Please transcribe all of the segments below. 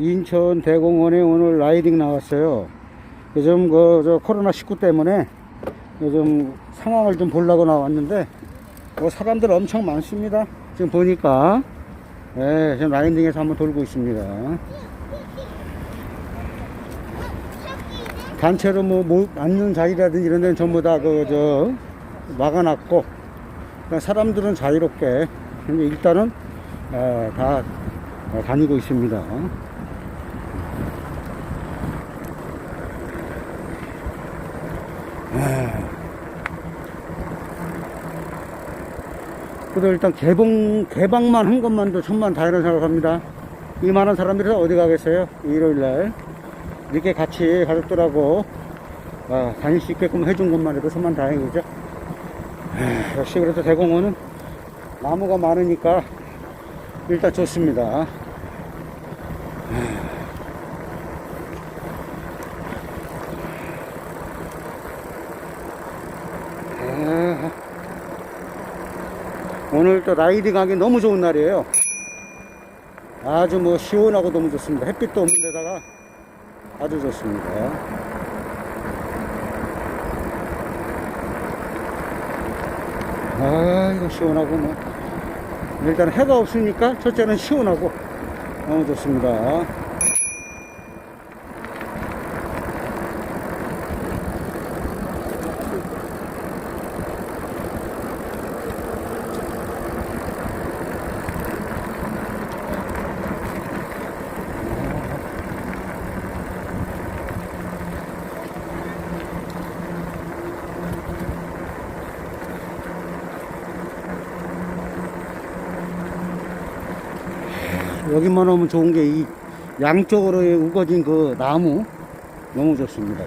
인천 대공원에 오늘 라이딩 나왔어요. 요즘 그, 저 코로나 19 때문에 요즘 상황을 좀 보려고 나왔는데, 뭐 사람들 엄청 많습니다. 지금 보니까. 예, 지금 라이딩에서 한번 돌고 있습니다. 단체로 뭐, 뭐 앉는 자리라든지 이런 데는 전부 다 그, 저, 막아놨고, 그러니까 사람들은 자유롭게, 일단은, 어, 다 어, 다니고 있습니다. 그래도 일단 개봉, 개방만 한 것만도 천만 다행이라고 생각합니다. 이만한 사람들이 어디 가겠어요? 일요일 날. 이렇게 같이 가족들하고 아, 다닐 수 있게끔 해준 것만 해도 천만 다행이죠. 아, 역시 그래도 대공원은 나무가 많으니까 일단 좋습니다. 아, 오늘 또 라이딩 하기 너무 좋은 날이에요. 아주 뭐 시원하고 너무 좋습니다. 햇빛도 없는 데다가 아주 좋습니다. 아, 이거 시원하고 뭐. 일단 해가 없으니까 첫째는 시원하고 너무 좋습니다. 여기만 오면 좋은 게 이 양쪽으로 우거진 그 나무 너무 좋습니다.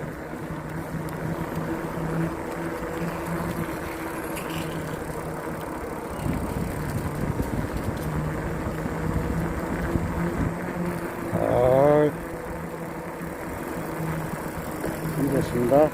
아, 참 좋습니다.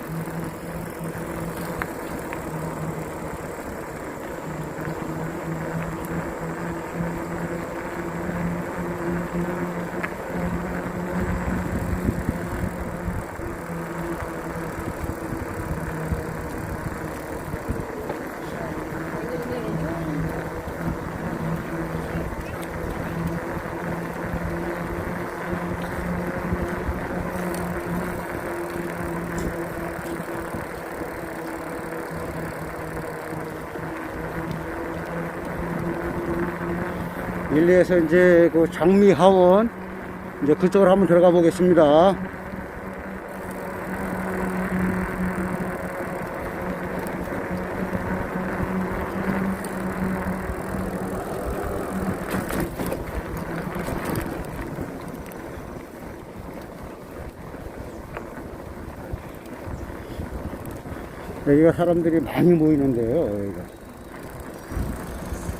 일리에서 이제 그 장미 하원 이제 그쪽으로 한번 들어가 보겠습니다. 여기가 사람들이 많이 모이는데요. 여기가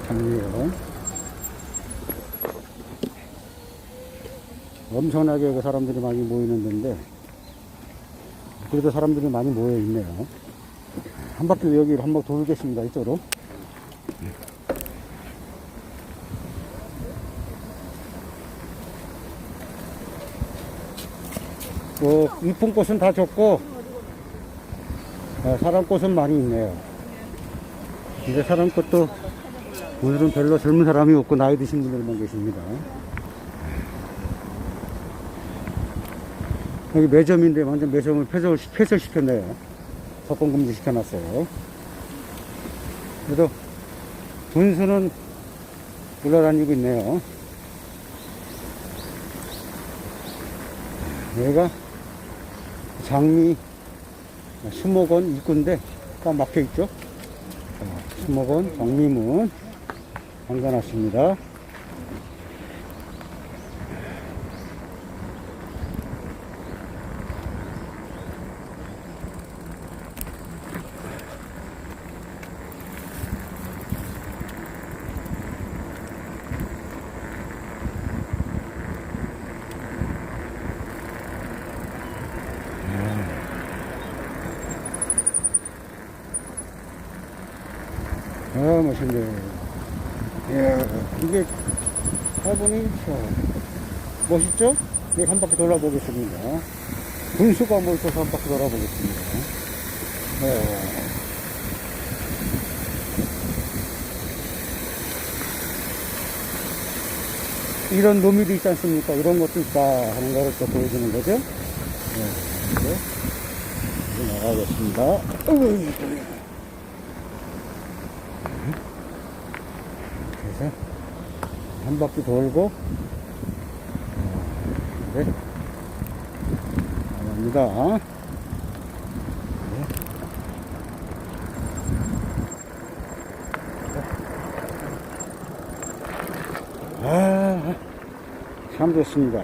장미원. 엄청나게 그 사람들이 많이 모이는 데인데 그래도 사람들이 많이 모여 있네요. 한 바퀴 여기 를 한번 돌겠습니다. 이쪽으로. 뭐 이쁜 꽃은 다 좋고 어, 사람 꽃은 많이 있네요. 근데 사람 꽃도 오늘은 별로 젊은 사람이 없고 나이 드신 분들만 계십니다. 여기 매점인데 완전 매점을 폐설, 폐설시켰네요. 접근 금지 시켜놨어요. 그래도 분수는 올라다니고 있네요. 여기가 장미 수목원 입구인데 딱 막혀 있죠. 자, 수목원 장미문 잠가놨습니다. 아, 멋있네. 이야, 이게 화분이 참 멋있죠? 네, 한 바퀴 돌아보겠습니다. 분수가 뭐 있어서 한 바퀴 돌아보겠습니다. 네. 이런 놈이도 있지 않습니까? 이런 것도 있다 하는 거를 또 보여주는 거죠. 네. 이제 나가겠습니다. 이, 그래서 한 바퀴 돌고 네. 나갑니다. 네. 아, 참 좋습니다.